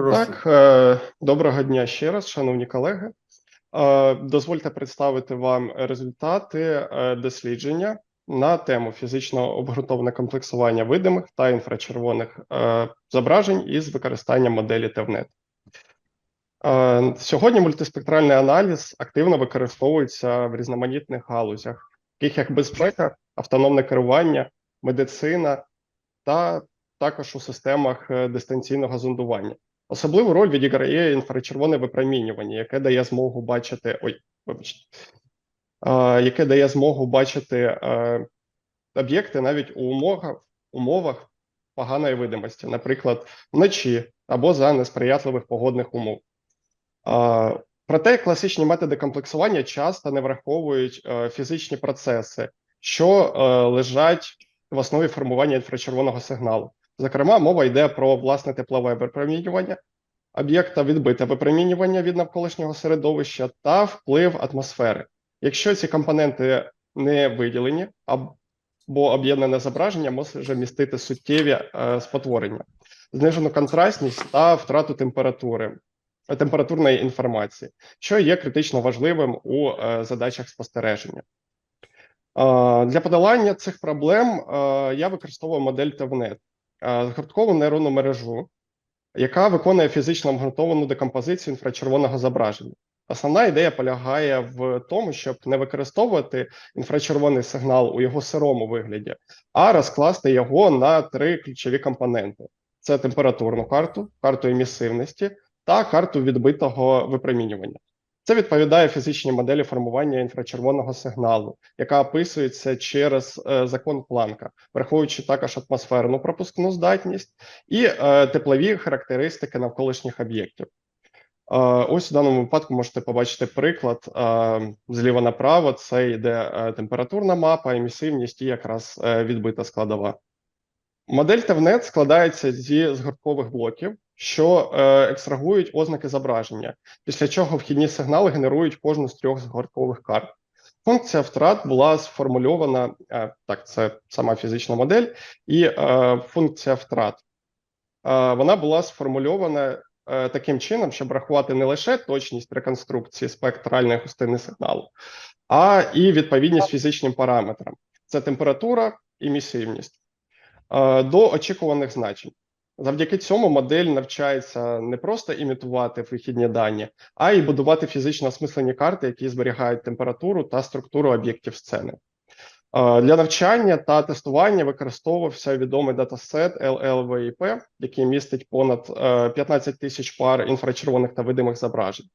Прошу. Так, е, доброго дня ще раз, шановні колеги. Е, Дозвольте представити вам результати е, дослідження на тему фізично обґрунтоване комплексування видимих та інфрачервоних зображень із використанням моделі. Е, Сьогодні мультиспектральний аналіз активно використовується в різноманітних галузях, таких як безпека, автономне керування, медицина та також у системах дистанційного зондування. Особливу роль відіграє інфрачервоне випромінювання, яке дає змогу бачити. Ой, вибачте, яке дає змогу бачити об'єкти навіть у умовах, умовах поганої видимості, наприклад, вночі або за несприятливих погодних умов. Проте класичні методи комплексування часто не враховують е, фізичні процеси, що е, лежать в основі формування інфрачервоного сигналу. Зокрема, мова йде про власне теплове випромінювання, об'єкта відбите випромінювання від навколишнього середовища та вплив атмосфери. Якщо ці компоненти не виділені, або об'єднане зображення може містити суттєві е, спотворення, знижену контрастність та втрату температури, е, температурної інформації, що є критично важливим у е, задачах спостереження. Е, Для подолання цих проблем е, я використовую модель TEVNet е, згорткову нейронну мережу, яка виконує фізично обґрунтовану декомпозицію інфрачервоного зображення. Основна ідея полягає в тому, щоб не використовувати інфрачервоний сигнал у його сирому вигляді, а розкласти його на три ключові компоненти: це температурну карту, карту емісивності та карту відбитого випромінювання. Це відповідає фізичній моделі формування інфрачервоного сигналу, яка описується через е, закон Планка, враховуючи також атмосферну пропускну здатність і е, теплові характеристики навколишніх об'єктів. Е, ось у даному випадку можете побачити приклад е, зліва направо. Це йде е, температурна мапа, емісивність і якраз е, відбита складова. Модель TEVNet складається зі згорткових блоків, що е, екстрагують ознаки зображення, після чого вхідні сигнали генерують кожну з трьох згорткових карт. Функція втрат була сформульована е, так, це сама фізична модель, і е, функція втрат е, вона була сформульована е, таким чином, щоб рахувати не лише точність реконструкції спектральної густини сигналу, а і відповідність фізичним параметрам: це температура і місивність е, до очікуваних значень. Завдяки цьому модель навчається не просто імітувати вихідні дані, а й будувати фізично осмислені карти, які зберігають температуру та структуру об'єктів сцени. Е, Для навчання та тестування використовувався відомий датасет LLVIP, який містить понад е, 15 тисяч пар інфрачервоних та видимих зображень.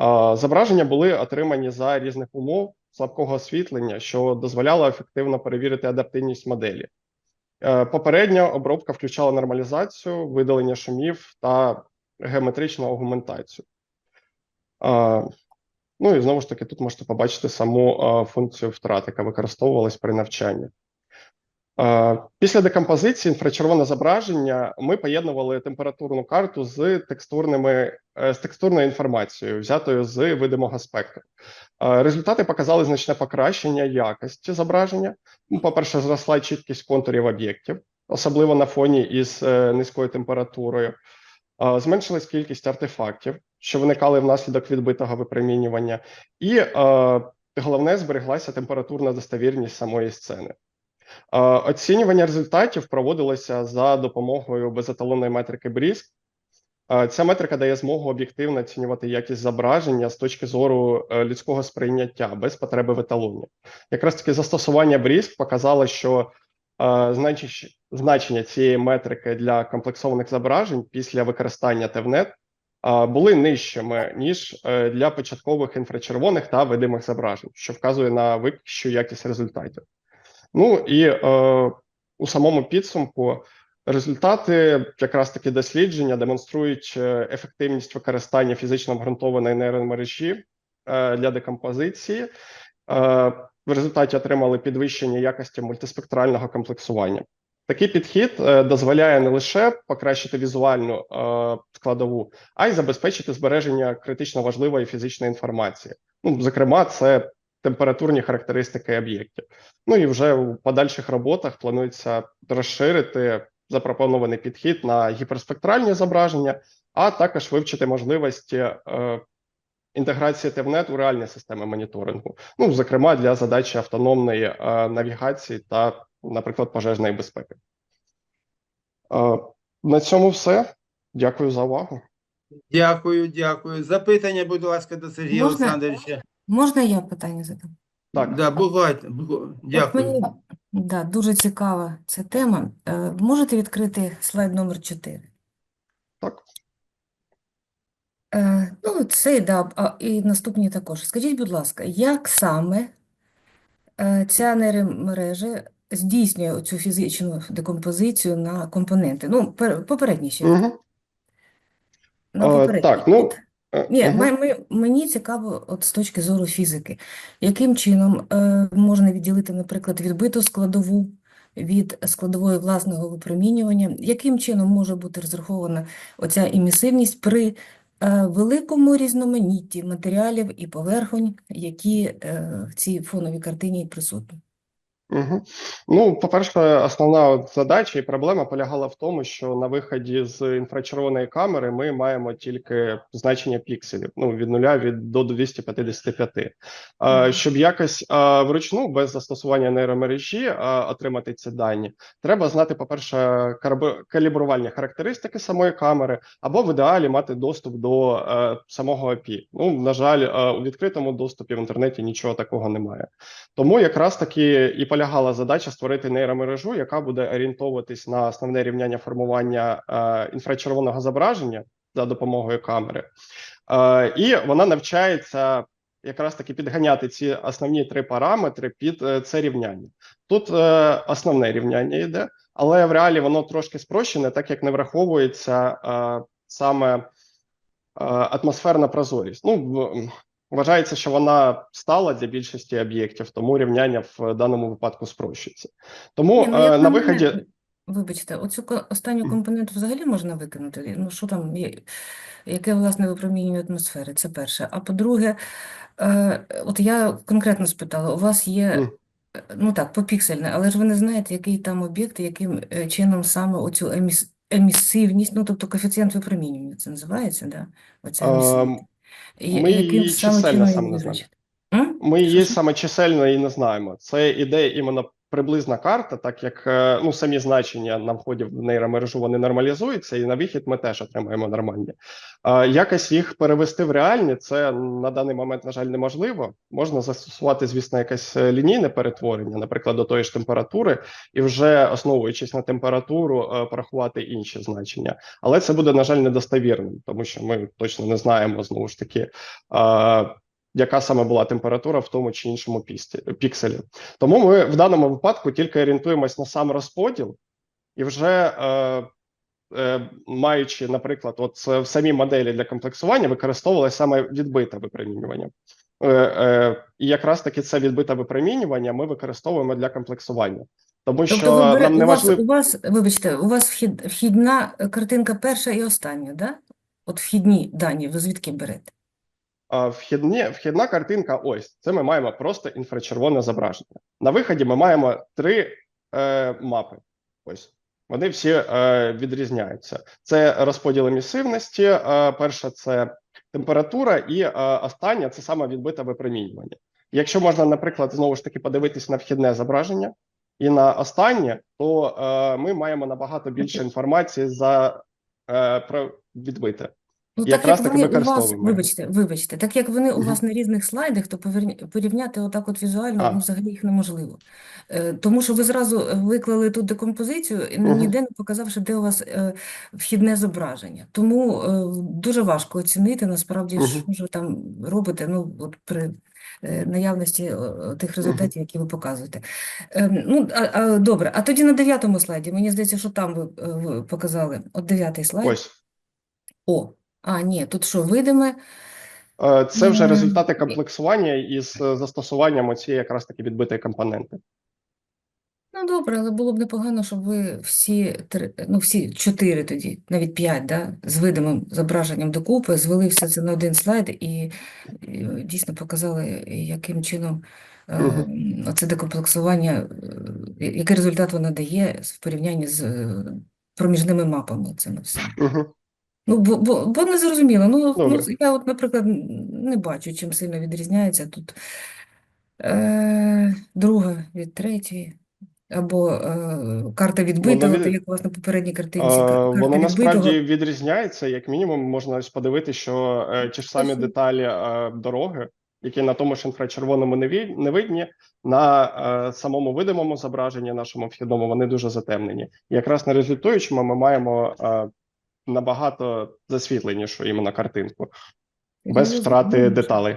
Е, Зображення були отримані за різних умов слабкого освітлення, що дозволяло ефективно перевірити адаптивність моделі. Е, Попередня обробка включала нормалізацію, видалення шумів та геометричну аугментацію. Е, Ну і знову ж таки, тут можете побачити саму е, функцію втрат, яка використовувалась при навчанні. Після декомпозиції інфрачервоне зображення ми поєднували температурну карту з текстурними е, з текстурною інформацією, взятою з видимого спектру. Результати показали значне покращення якості зображення. Ну, По-перше, зросла чіткість контурів об'єктів, особливо на фоні із е, низькою температурою. Зменшилась кількість артефактів, що виникали внаслідок відбитого випромінювання, і головне збереглася температурна достовірність самої сцени. Оцінювання результатів проводилося за допомогою безеталонної метрики. Е, Ця метрика дає змогу об'єктивно оцінювати якість зображення з точки зору е, людського сприйняття без потреби в еталоні. Якраз таки застосування BRISC показало, що е, значення- цієї метрики для комплексованих зображень після використання е, були нижчими ніж е, для початкових інфрачервоних та видимих зображень, що вказує на вищу якість результатів. Ну і е, у самому підсумку результати якраз таки дослідження демонструють е, ефективність використання фізично обґрунтованої нейромережі е, для декомпозиції. Е, в результаті отримали підвищення якості мультиспектрального комплексування. Такий підхід е, дозволяє не лише покращити візуальну е, складову, а й забезпечити збереження критично важливої фізичної інформації. Ну, зокрема, це температурні характеристики об'єктів. Ну і вже у подальших роботах планується розширити запропонований підхід на гіперспектральні зображення, а також вивчити можливості е, інтеграції Тевнет у реальні системи моніторингу, ну, зокрема для задачі автономної е, навігації та, наприклад, пожежної безпеки. Е, на цьому все. Дякую за увагу. Дякую, дякую. Запитання, будь ласка, до Сергія Можна? Олександровича. Можна я питання задам? Так, Да, бувайте. бу- От Дякую. мені да, дуже цікава ця тема. Е, Можете відкрити слайд номер 4? так. Е, ну, цей, да, а, і наступні також. Скажіть, будь ласка, як саме е, ця нейромережа здійснює цю фізичну декомпозицію на компоненти? Ну, пер, попередній ще, Угу. на Е, попередній. так, ну. Ні, ми, ми, мені цікаво от з точки зору фізики, яким чином е, можна відділити, наприклад, відбиту складову від складової власного випромінювання, яким чином може бути розрахована оця емісивність при е, великому різноманітті матеріалів і поверхонь, які е, в цій фоновій картині присутні. Угу. Ну, по-перше, основна от задача і проблема полягала в тому, що на виході з інфрачервоної камери ми маємо тільки значення пікселів, ну, від 0 від, до 255. А, щоб якось а, вручну, без застосування нейромережі, а, отримати ці дані, треба знати, по-перше, калібрувальні характеристики самої камери, або в ідеалі мати доступ до е, самого API. Ну, на жаль, е, у відкритому доступі в інтернеті нічого такого немає. Тому якраз таки і полягала задача створити нейромережу, яка буде орієнтовуватись на основне рівняння формування е, інфрачервоного зображення за допомогою камери, е, і вона навчається якраз таки підганяти ці основні три параметри під е, це рівняння. Тут е, основне рівняння йде, але в реалі воно трошки спрощене, так як не враховується е, саме е, атмосферна прозорість. Ну, Вважається, що вона стала для більшості об'єктів, тому рівняння в даному випадку спрощується. Тому Ні, ну, е, на виході вибачте, оцю останню компоненту взагалі можна викинути? Ну, що там, є- яке власне випромінювання атмосфери? Це перше. А по-друге, е, от я конкретно спитала, у вас є, е, ну так, попіксельне, але ж ви не знаєте, який там об'єкт, яким е, чином саме оцю еміс, емісивність, ну тобто коефіцієнт випромінювання, це називається, да? Оця емісивність. Ми її саме чисельно саме не знаємо. Ми її саме чисельно і не знаємо. Це іде іменно приблизна карта, так як е, ну самі значення на вході в нейромережу вони нормалізуються, і на вихід ми теж отримаємо нормальні. Якось їх перевести в реальні, це на даний момент, на жаль, неможливо. Можна застосувати, звісно, якесь е, лінійне перетворення, наприклад, до тої ж температури, і вже основуючись на температуру, е, порахувати інші значення. Але це буде, на жаль, недостовірним, тому що ми точно не знаємо знову ж таки. Яка саме була температура в тому чи іншому пісті- пікселі. Тому ми в даному випадку тільки орієнтуємось на сам розподіл, і вже е, е, маючи, наприклад, от в самій моделі для комплексування використовувалося саме відбите випромінювання. Е, е, і якраз таки це відбите випромінювання ми використовуємо для комплексування, тому Тобто що ви нам не у вас, важливо. у вас, вибачте, у вас вхід, вхідна картинка перша і остання, да? От вхідні дані, ви звідки берете? Вхідні, вхідна картинка. Ось це ми маємо просто інфрачервоне зображення. На виході ми маємо три е, мапи. Ось вони всі е, відрізняються. Це розподіл емісивності. Е, перша це температура, і е, остання це саме відбите випромінювання. Якщо можна, наприклад, знову ж таки подивитись на вхідне зображення і на останнє, то е, ми маємо набагато більше інформації за е, про відбите. Ну, Якраз так як вони у вас, використовуємо вибачте, вибачте, так як вони у Мгм. вас на різних слайдах, то порівняти отак от візуально, А. ну, взагалі їх неможливо. Е, Тому що ви зразу е, виклали тут декомпозицію, і Мгм. ніде не показавши, де у вас е, вхідне зображення. Тому е, дуже важко оцінити, насправді, Мгм. що ж ви там робите, ну, от при е, наявності е, е, тих результатів, які ви показуєте. Ем, Ну, а, а, добре, а тоді на дев'ятому слайді, мені здається, що там ви, е, ви показали, от дев'ятий слайд. Ось. О, а, ні, тут що, видиме? Е, Це вже М, результати комплексування із е, застосуванням оцієї якраз таки відбитої компоненти. Ну, добре, але було б непогано, щоб ви всі три, ну, всі чотири тоді, навіть п'ять, да, з видимим зображенням докупи, звели все це на один слайд і, і дійсно показали, яким чином е, оце декомплексування, е, який результат воно дає в порівнянні з е, проміжними мапами. Цими всіми. Угу. Ну, бо, бо, бо не зрозуміло. Ну, ну, я от, наприклад, не бачу, чим сильно відрізняється тут е, друга від третьої, або е, карта відбитого, від- як у вас на попередній картинці, карта Воно відбитого. насправді відрізняється. Як мінімум, можна ось подивитися, що е, ті ж самі деталі е, дороги, які на тому ж інфрачервоному не не видні, на е, самому видимому зображенні нашому вхідному вони дуже затемнені. І якраз на результуючому ми маємо е, набагато засвітленішу іменно картинку, без Ну, втрати ну, деталей.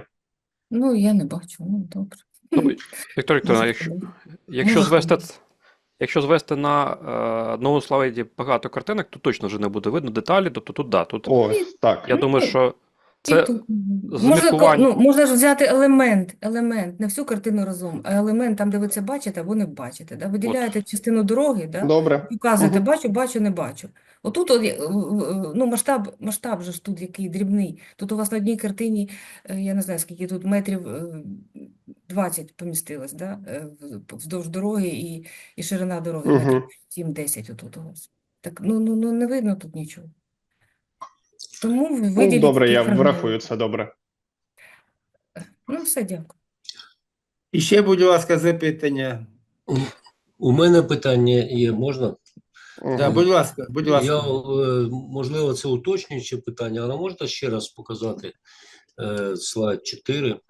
Ну, я не бачу, ну, добре. Ну, Віктор Вікторовна, якщо, якщо звести, якщо звести на е, одному слайді багато картинок, то точно вже не буде видно деталі, тобто тут да, тут О, так. я думаю, Ну, що це тут, можна, ну, можна ж взяти елемент, елемент, не всю картину разом, а елемент там, де ви це бачите, або не бачите. Да? Виділяєте частину дороги, да? Добре. Показуєте, бачу, бачу, не бачу. Отут в- ну, масштаб, масштаб же ж тут який дрібний. Тут у вас на одній картині, е, я не знаю, скільки тут метрів е, 20 помістилось, да? е, вздовж дороги і, і ширина дороги Мгм. метрів 7-10 отут у вас. Так, ну, ну, ну не видно тут нічого. Тому ви Ну, добре, я фрагменти. врахую це добре. Ну, все, дякую. І ще, будь ласка, запитання. У мене питання є, можна? Да, будь ласка, будь ласка. Я, е, можливо, це уточнююче питання, але можна ще раз показати е, слайд 4?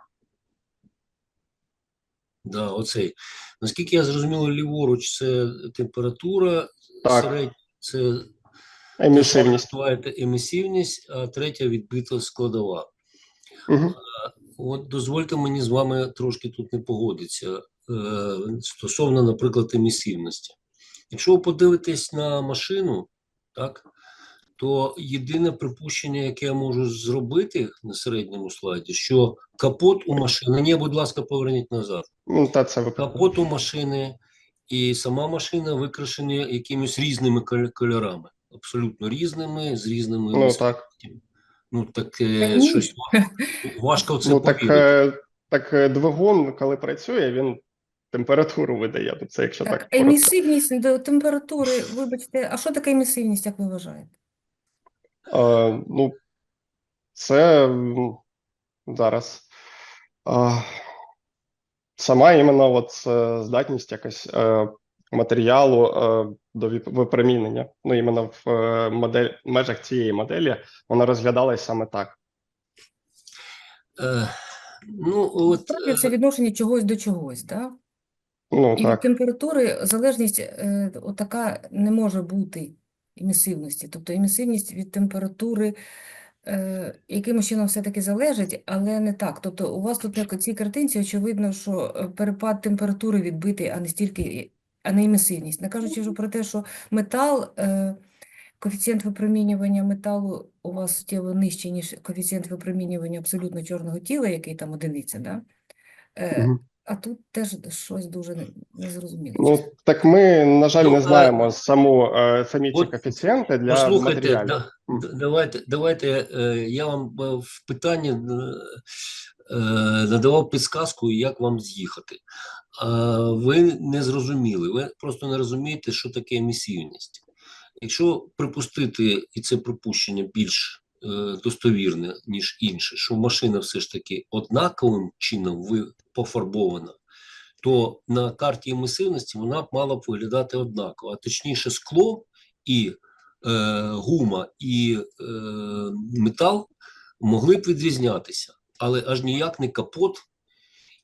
Да, оцей. Наскільки я зрозумів, ліворуч це температура, Так. середня це Емісивність. емісивність, а третя відбита складова. Мгм. От дозвольте мені з вами трошки тут не погодитися е, стосовно, наприклад, емісивності. Якщо ви подивитесь на машину, так, то єдине припущення, яке я можу зробити на середньому слайді, що капот у машини, ні, будь ласка, поверніть назад. Ну, Та це. Капот у машини і сама машина викрашені якимись різними кольорами, абсолютно різними, з різними Ну так. Ну так е, щось важко в це Ну так, повірити. е, так е, двигун, коли працює, він температуру видає. Ну, Це якщо так. Так, емісивність до температури, вибачте, а що таке емісивність, як ви вважаєте? Е, ну, це зараз е, сама іменно от е, здатність якась е, матеріалу е, до випромінення. Ну, іменно в е, модель, межах цієї моделі вона розглядалась саме так. Е, ну, от, це відношення чогось до чогось, да? Ну І від так. температури залежність е, отака не може бути емісивності. Тобто емісивність від температури е, якимось чином все-таки залежить, але не так. Тобто у вас тут як цій картинці очевидно, що е, перепад температури відбитий, а не стільки, а не емісивність. Не кажучи вже про те, що метал, е, коефіцієнт випромінювання металу у вас суттєво нижчий, ніж коефіцієнт випромінювання абсолютно чорного тіла, який там одиниця, да? Е, Мгм. А тут теж щось дуже не- незрозуміле. Ну так ми, на жаль, Ну, не а- знаємо саму е, самі ці От коефіцієнти для послухайте, матеріалів. да, давайте, давайте е, я вам е, в питанні надавав підсказку, як вам з'їхати. Ви не зрозуміли, ви просто не розумієте, що таке емісивність. Якщо припустити, і це припущення більш достовірне, ніж інше, що машина все ж таки однаковим чином ви пофарбована, то на карті емісивності вона б мала б виглядати однаково, а точніше скло і е, гума і е, метал могли б відрізнятися, але аж ніяк не капот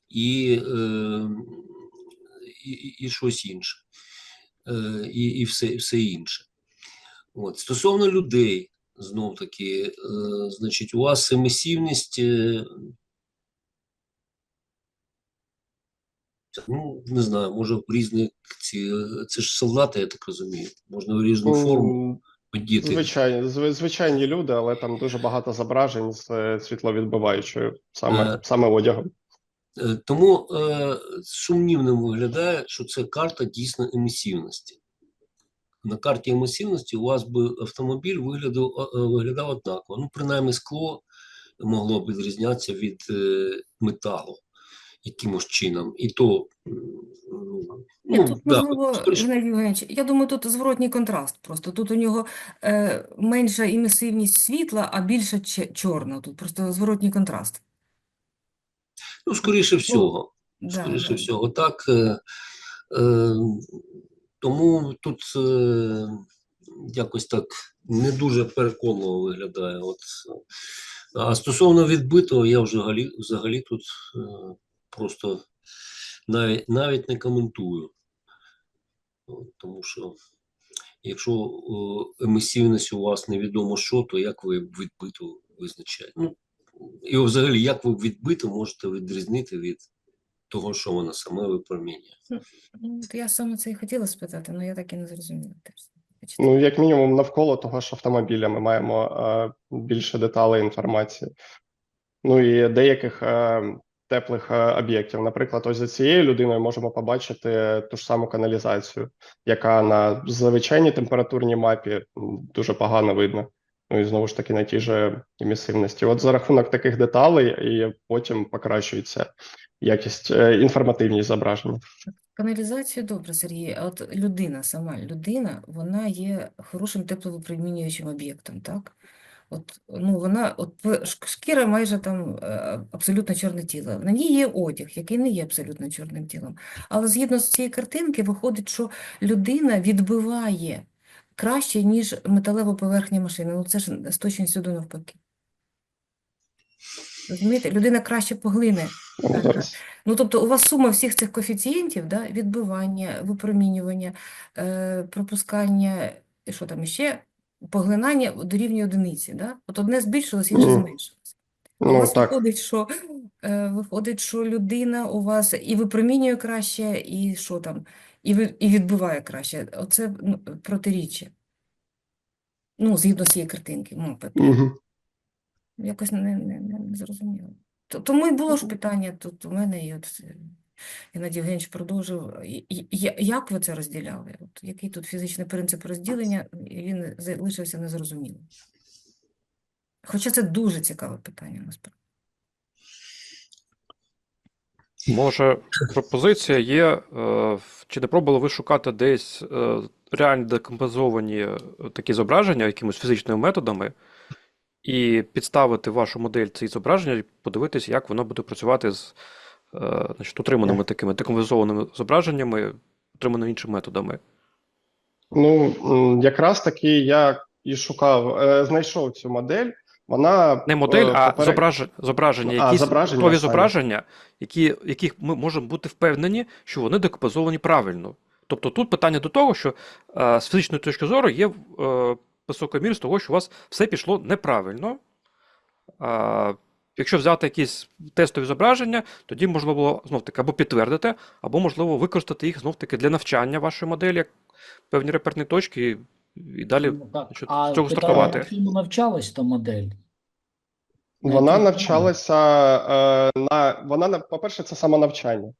і, е, і, і- щось інше, е, і, і все, все інше. От. Стосовно людей, знов таки, е, значить, у вас емісивність. Е, Ну, не знаю, може в різні ці, це ж солдати, я так розумію. Можна в різну форму М, одіти. Звичайні, зв- звичайні люди, але там дуже багато зображень з е, світловідбиваючою саме, Е, саме одягом. Е, Тому е, сумнівним виглядає, що це карта дійсно емісивності. На карті емісивності у вас би автомобіль виглядав, е, е, виглядав однаково. Ну, принаймні, скло могло б відрізнятися від е, металу. Якимось чином. І то, Ні, ну, тут, да, можливо, Геннадій Євгенович, я думаю, тут зворотній контраст. Просто тут у нього е, менша емісивність світла, а більше чорна. Тут просто зворотній контраст. ну, скоріше всього. Да, Скоріше да. всього, так. Е, е, тому тут е, якось так не дуже переконливо виглядає. От. А стосовно відбитого, я взагалі, взагалі тут е, просто навіть, навіть не коментую. Тому що якщо е, емісивність у вас невідомо що, то як ви відбиту визначаєте? Ну, і взагалі, як ви відбиту можете відрізнити від того, що вона саме випромінює. Ну, я саме це і хотіла спитати, але я так і не зрозуміла теж. Ну, як мінімум, навколо того ж автомобіля ми маємо е, більше деталей інформації. Ну і деяких е, теплих е, об'єктів. Наприклад, ось за цією людиною можемо побачити ту ж саму каналізацію, яка на звичайній температурній мапі дуже погано видно. Ну і знову ж таки на тій же емісивності. От за рахунок таких деталей і потім покращується якість е, інформативність зображення. Каналізацію добре, Сергій. А от людина, сама людина, вона є хорошим тепловипромінюючим об'єктом, так? От, ну, вона, от шкіра майже там е, абсолютно чорне тіло. На ній є одяг, який не є абсолютно чорним тілом. Але згідно з цієї картинки виходить, що людина відбиває краще, ніж металева поверхня машини. Ну це ж з точністю до навпаки. Розумієте? Людина краще поглине. Ну, тобто у вас сума всіх цих коефіцієнтів, да, відбивання, випромінювання, е, пропускання, і що там іще, поглинання дорівнює одиниці, да? От одне збільшилось, інше зменшилось. У ну вас так. виходить, що, е, виходить, що людина у вас і випромінює краще, і що там, і, ви- і відбиває краще. Оце ну, протиріччя. Ну, згідно з цієї картинки, мапи. Угу. Якось не, не, не, зрозуміло. Тому і було ж питання тут у мене, і от е, Геннадій Євгенович продовжив. Як ви це розділяли? От який тут фізичний принцип розділення, він залишився незрозумілим. Хоча це дуже цікаве питання, насправді. Може, пропозиція є, е, чи не пробували ви шукати десь е, реально декомпозовані е, такі зображення якимось фізичними методами, і підставити вашу модель ці зображення, і подивитися, як воно буде працювати з значить, отриманими такими декомпозованими зображеннями, отриманими іншими методами. Ну, якраз таки я і шукав, е, знайшов цю модель. Вона Не модель, е, а поперед- зображення, зображення, А, якісь зображення готові зображення, які, яких ми можемо бути впевнені, що вони декомпозовані правильно. Тобто тут питання до того, що е, з фізичної точки зору є е, висока мірність того, що у вас все пішло неправильно. А, якщо взяти якісь тестові зображення, тоді можна було знов-таки або підтвердити, або, можливо, використати їх знов-таки для навчання вашої моделі, як певні реперні точки, і, далі Ну, так. значить, А з цього стартувати. на чому навчалась та модель? Вона навчалася е, на вона на- по-перше, це самонавчання.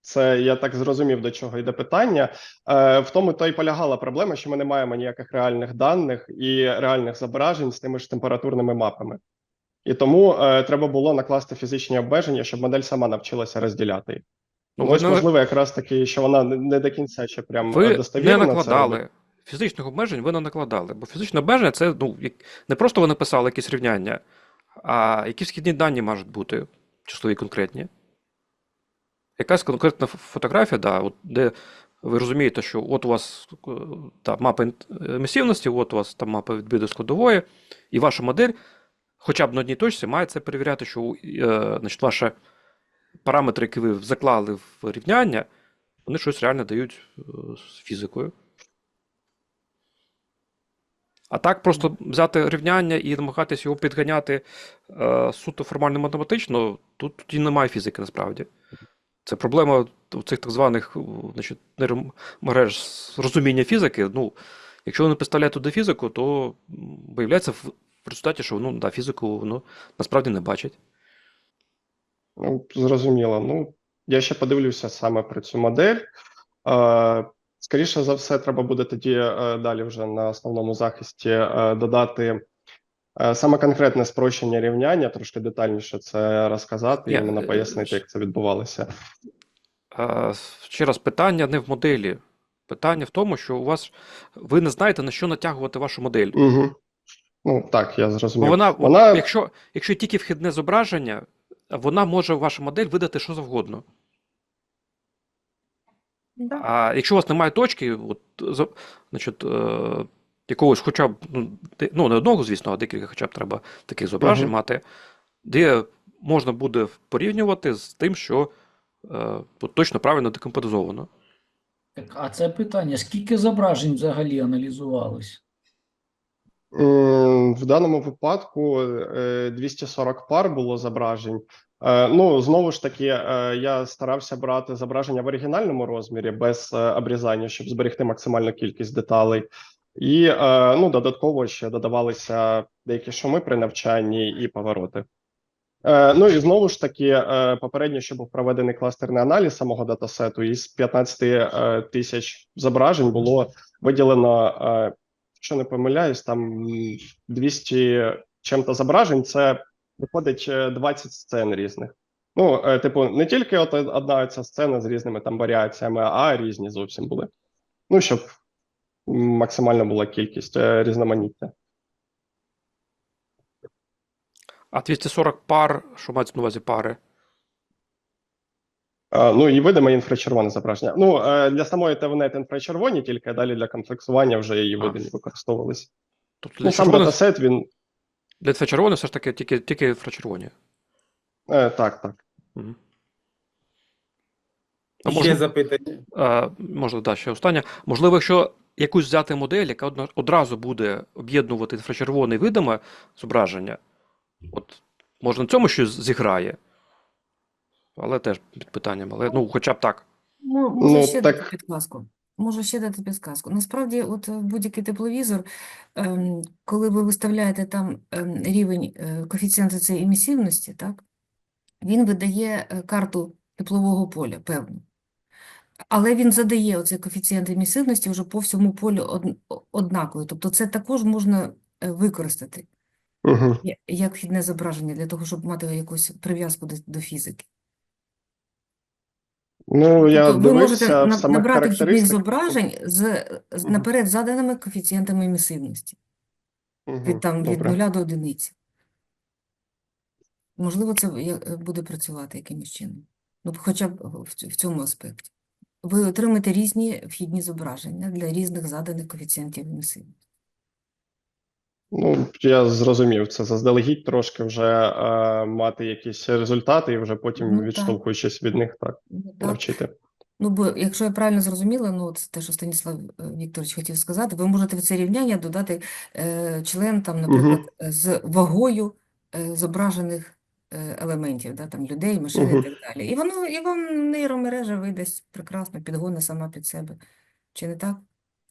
Це я так зрозумів, до чого йде питання. Е, в тому то й полягала проблема, що ми не маємо ніяких реальних даних і реальних зображень з тими ж температурними мапами. І тому е, треба було накласти фізичні обмеження, щоб модель сама навчилася розділяти їх. Ну, ось не- можливо, якраз таки, що вона не- не до кінця ще прям е, Ви не достовірно це накладали. робить. Фізичних обмежень ви не накладали. Бо фізичне обмеження це ну, як- не просто ви написали якісь рівняння, а які вхідні дані можуть бути числові конкретні. Якась конкретна фотографія, да, от, де ви розумієте, що от у вас е, та, мапа емісивності, от у вас там мапа відбитої складової, і ваша модель хоча б на одній точці має це перевіряти, що е, значить, ваші параметри, які ви заклали в рівняння, вони щось реально дають е, з фізикою. А так просто взяти рівняння і намагатись його підганяти е, суто формально математично, тут тоді немає фізики насправді. Це проблема цих так званих значить, нейромереж з розуміння фізики. Ну, якщо ви не представляєте туди фізику, то виявляється в, результаті, що ну, да, фізику воно насправді не бачить. Ну, зрозуміло. Ну, я ще подивлюся саме про цю модель. Е, скоріше за все, треба буде тоді е, далі вже на основному захисті е, додати Е, Саме конкретне спрощення рівняння, трошки детальніше це розказати і іменно пояснити, як це відбувалося. Ще раз, питання не в моделі. Питання в тому, що у вас ви не знаєте, на що натягувати вашу модель. Угу. Ну так, я Бо зрозумів. вона, Вона- якщо, якщо тільки вхідне зображення, вона може ваша модель видати що завгодно. Да. А якщо у вас немає точки, от, значить, е, якогось хоча б, ну, ну, не одного, звісно, а декілька хоча б треба таких зображень Мгм. мати, де можна буде порівнювати з тим, що е, от точно правильно декомпозовано. Так, а це питання, скільки зображень взагалі аналізувалось? М, В даному випадку е, 240 пар було зображень. Е, Ну, знову ж таки, е, я старався брати зображення в оригінальному розмірі без е, обрізання, щоб зберегти максимальну кількість деталей. І е, ну, додатково ще додавалися деякі шуми при навчанні і повороти. Е, Ну і знову ж таки, е, попередньо, що був проведений кластерний аналіз самого датасету, із 15 е, тисяч зображень було виділено е, якщо не помиляюсь, там 200 чим-то зображень, це виходить е, 20 сцен різних. Ну, е, типу, не тільки от одна ця сцена з різними там варіаціями, а різні зовсім були. Ну, щоб м, максимальна була кількість е, різноманіття. А 240 пар, що мається на увазі пари? Ну і видиме інфрачервоне зображення. Ну, е, для самої TVNet інфрачервоні, тільки а далі для комплексування вже її видимі використовувалися. Тобто для Ну, сам червоних, датасет, він. для інфрачервоних все ж таки тільки, тільки інфрачервоні. Е, так, так. Мгм. А Ще можна- запитання. А, можна, да, ще останнє. Можливо, якщо якусь взяти модель, яка одразу буде об'єднувати інфрачервоне і видиме зображення, от може на цьому щось зіграє. Але теж під питанням. Але ну, хоча б так. Мо- Можу Ну, ще так- дати підказку. Можу ще дати підказку. Насправді, от е, будь-який тепловізор, ем, коли ви виставляєте там ем, рівень е, коефіцієнту цієї емісивності, так, він видає е, карту теплового поля певну. Але він задає оцей коефіцієнт емісивності вже по всьому полю од- однаковий. Тобто це також можна використати Угу. як вхідне зображення для того, щоб мати якусь прив'язку до, до фізики. Ну, я Тобто ви можете дивився в на- самих набрати вхідних характеристиках. зображень з, з Мгм. наперед заданими коефіцієнтами емісивності Мгм, від, там, від добре. нуля до одиниці. Можливо, це я- буде працювати якимось чином. Ну, хоча б в ць- в цьому аспекті. Ви отримаєте різні вхідні зображення для різних заданих коефіцієнтів емісивності. Ну, я зрозумів, це заздалегідь трошки вже е, мати якісь результати і вже потім, Ну, так. відштовхуючись від них, так, Ну, так. навчити. Ну, бо якщо я правильно зрозуміла, ну от те, що Станіслав е, Вікторович хотів сказати, ви можете в це рівняння додати е, член, там, наприклад, е, з вагою е, зображених е, елементів, да, там, людей, машин і так далі. І воно, і вам нейромережа видасть прекрасно, підгони сама під себе. Чи не так?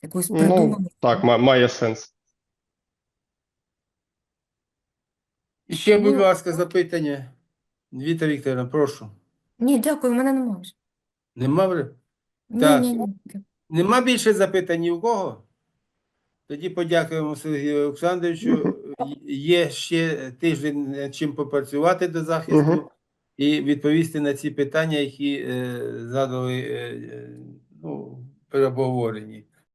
Якусь Ну, так, має сенс. І ще, будь Ну, ласка, запитання. Віта Вікторівна, прошу. Ні, дякую, в мене немає. вже. Нема вже? Так. ні, ні. Нема більше запитань ні у кого? Тоді подякуємо Сергію Олександровичу. Є ще тиждень над чим попрацювати до захисту Мгм. і відповісти на ці питання, які е, задали е, е, ну, при обговоренні.